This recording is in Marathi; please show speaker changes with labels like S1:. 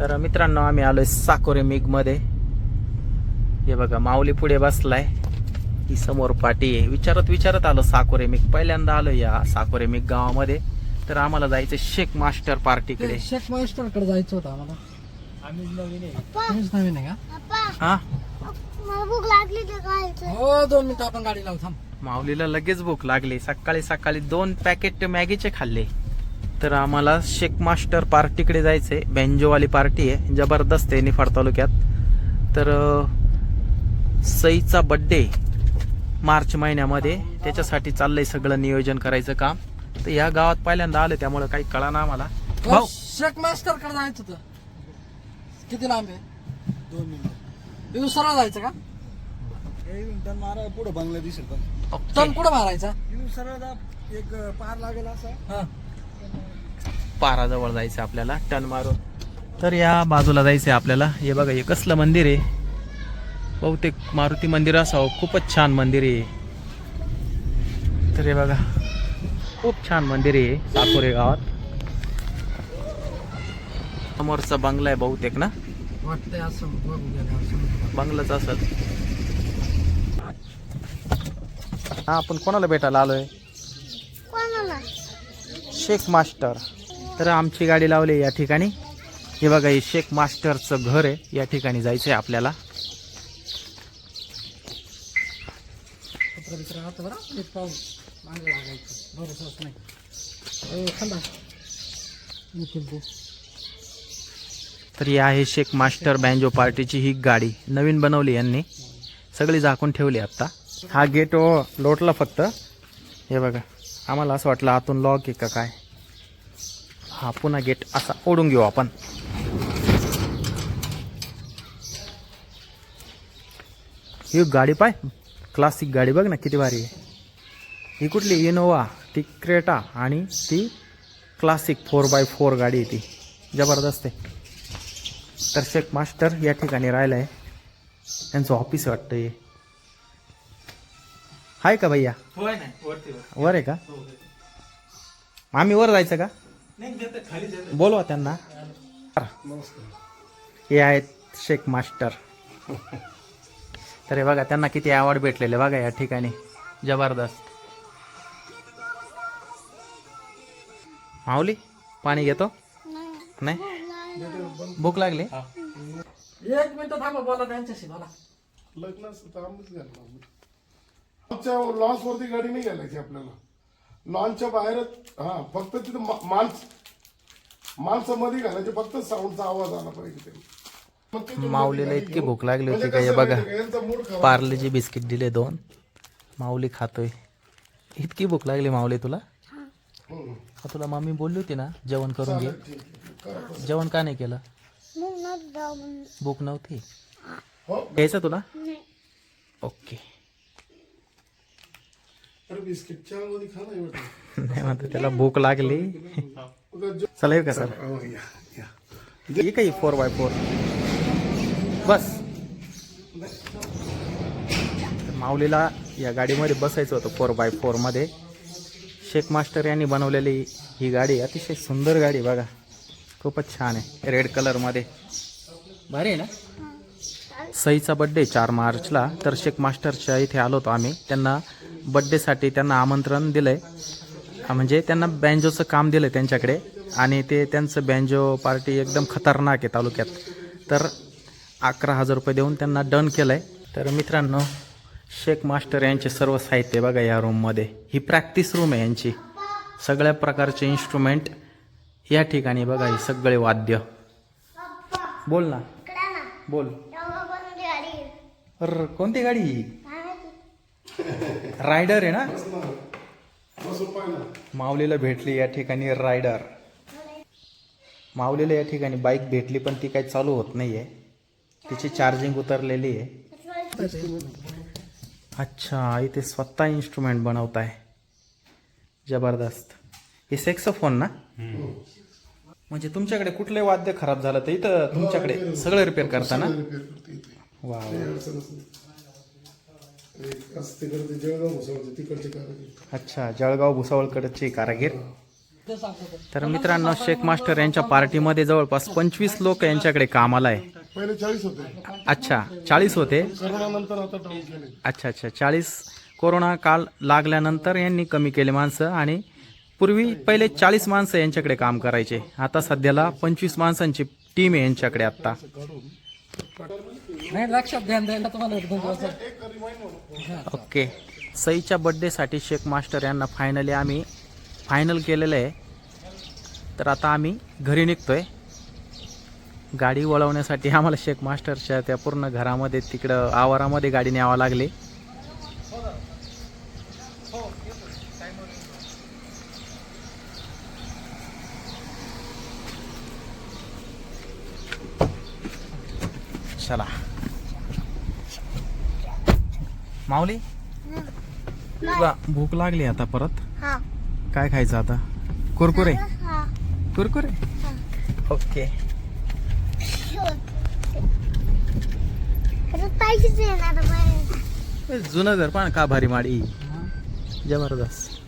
S1: तर मित्रांनो आम्ही आलोय साकोरे मिगमध्ये. हे बघा माऊली पुढे बसलाय. ही समोर पाटी आहे. विचारत विचारत आलो साकोरे मिग. पहिल्यांदा आलो या साकोरे मिग गावामध्ये. तर आम्हाला जायचं शेख मास्टर पार्टीकडे.
S2: शेख मास्टरकडे जायचं होतं आम्हाला. तुम्हीच नवीन आहे का?
S1: हा?
S3: मला भूक लागली
S2: हो दोन मिनिटं आपण गाडी लावू थांब.
S1: माऊलीला लगेच भूक लागली. सकाळी सकाळी दोन पॅकेट मॅगीचे खाल्ले. तर आम्हाला शेख मास्टर पार्टीकडे जायचंय. बेंजोवाली पार्टी आहे जबरदस्त आहे निफाड तालुक्यात. तर सईचा बड्डे मार्च महिन्यामध्ये. त्याच्यासाठी चाललंय सगळं नियोजन करायचं काम. तर या गावात पहिल्यांदा आलं त्यामुळे काही कळा ना आम्हाला.
S2: हो, शेख मास्टरकडे जायचं होतं. किती लांब आहे? दोन मिनिट. सरळ जायचं का?
S4: टन मारा पुढं बंगला दिसेल पण.
S2: टन कुठं मारायचा.
S4: येऊन सरळ जा, एक पार लागेल असं.
S2: हा.
S1: पाराजवळ जायचं आपल्याला टन मारून. तर या बाजूला जायचंय आपल्याला. हे बघा हे कसलं मंदिर आहे. बहुतेक मारुती मंदिर असावं. खूपच छान मंदिर आहे तर हे बघा खूप छान मंदिर आहे साकोरे गावात. समोरचा बंगला आहे बहुतेक ना? बंगलाच असत हा आपण कोणाला भेटायला आलोय?
S3: कोणाला?
S1: शेख मास्टर. तर आमची गाडी लावली या ठिकाणी. हे बघा हे शेख मास्टरचं घर आहे. या ठिकाणी
S2: जायचं आहे आपल्याला.
S1: तर ही आहे शेख मास्टर बँजो पार्टीची ही गाडी. नवीन बनवली यांनी. सगळी झाकून ठेवली आत्ता. हा गेट लोटला फक्त. हे बघा आम्हाला असं वाटलं आतून लॉक आहे का काय? हा पुन्हा गेट असा ओढून घेऊ आपण. ही गाडी पाय क्लासिक गाडी बघ ना किती भारी आहे. ही कुठली? इनोवा ती क्रेटा आणि ती क्लासिक फोर बाय फोर गाडी आहे ती. जबरदस्त आहे. तर शेख मास्टर या ठिकाणी राहिलं आहे त्यांचं ऑफिस वाटतं हे. आहे का भैया? वर आहे का? आम्ही वर जायचं का? बोलवा त्यांना. हे आहेत शेख मास्टर. तर हे बघा त्यांना किती अवॉर्ड भेटलेले बघा या ठिकाणी. जबरदस्त. माऊली पाणी घेतो?
S3: नाही?
S1: नाही भूक लागली?
S2: एक मिनिट थांबा बोला त्यांच्याशी बोला.
S5: आमच्या लॉन्च वरती गाडी नाही घालायची आपल्याला. लॉन्चच्या बाहेरच हा फक्त तिथं मा- माणस माणसं मध्ये घालायचे फक्त साऊंडचा आवाज आला पाहिजे ते.
S1: माऊलीला इतकी भूक लागली होती
S5: म्हणजे
S1: का? हे बघा पार्लेजी बिस्किट दिले दोन. माऊली खातोय. इतकी भूक लागली माऊली तुला. का तुला मम्मी बोलली होती ना जेवण करून घे. जेवण का नाही केलं. भूक नव्हती.
S5: हो.
S1: घ्यायचं तुला? ओके.
S5: अरे बिस्किट चहा मध्ये खा नाही वाटत
S1: नाही म्हणतो त्याला? भूक लागली. चला येऊ का सर?
S5: हो, या, या.
S1: ही काही फोर बाय फोर बस माऊलीला या गाडीमध्ये बसायचं होतं फोर बाय फोरमध्ये शेख मास्टर यांनी बनवलेली ही गाडी अतिशय सुंदर गाडी बघा. खूपच छान आहे. रेड कलरमध्ये भारी आहे ना? सईचा बड्डे चार मार्चला. तर शेख मास्टरच्या इथे आलो होतो आम्ही. त्यांना बड्डेसाठी त्यांना आमंत्रण दिलं आहे म्हणजे त्यांना बँजोचं काम दिलं त्यांच्याकडे. आणि ते त्यांचं बँजो पार्टी एकदम खतरनाक आहे तालुक्यात. तर अकरा हजार रुपये देऊन त्यांना डन केलं आहे तर मित्रांनो शेख मास्टर यांचे सर्व साहित्य बघा या रूममध्ये ही प्रॅक्टिस रूम आहे यांची. सगळ्या प्रकारचे इन्स्ट्रुमेंट या ठिकाणी बघा ही सगळे वाद्य. बोल ना. बोल. अर कोणती गाडी रायडर आहे ना? माऊलीला भेटली या ठिकाणी रायडर. माऊलीला या ठिकाणी बाईक भेटली पण ती काही चालू होत नाही आहे तिची चार्जिंग उतरलेली आहे. अच्छा इथे स्वतः इन्स्ट्रुमेंट बनवत आहे जबरदस्त. हे सेक्सोफोन ना? म्हणजे तुमच्याकडे कुठले वाद्य खराब झालं तर इथं तुमच्याकडे सगळं रिपेअर करता ना? वा
S5: काही अडचणच नाही एक असं जळगाव तिकडचे कारागीर
S1: अच्छा जळगाव भुसावळकडचे कारागीर. तर मित्रांनो शेख मास्टर यांच्या पार्टीमध्ये जवळपास पंचवीस लोक यांच्याकडे कामाला आहे.
S5: पहिले चाळीस होते
S1: अच्छा चाळीस होते.
S5: करोनानंतर आता डाऊन केले
S1: अच्छा अच्छा चाळीस. कोरोना काल लागल्यानंतर यांनी कमी केले माणसं आणि पूर्वी पहिले चाळीस माणसं यांच्याकडे काम करायचे. आता सध्याला पंचवीस माणसांची टीम आहे यांच्याकडे आत्ता.
S2: नाही लक्षात ध्यान द्यायला तुम्हाला एक दोन
S1: ओके. सईच्या बड्डेसाठी शेख मास्टर यांना फायनली आम्ही फायनल केलेलं आहे. तर आता आम्ही घरी निघतोय. गाडी वळवण्यासाठी आम्हाला शेख मास्टरच्या त्या पूर्ण घरामध्ये तिकडं आवारामध्ये गाडी न्यावं लागली. चला माऊली? तुला भूक लागली आता परत. काय खायचं आता? कुरकुरे? कुरकुरे? ओके. जुनं घर पण का भारी माडी. जबरदस्त.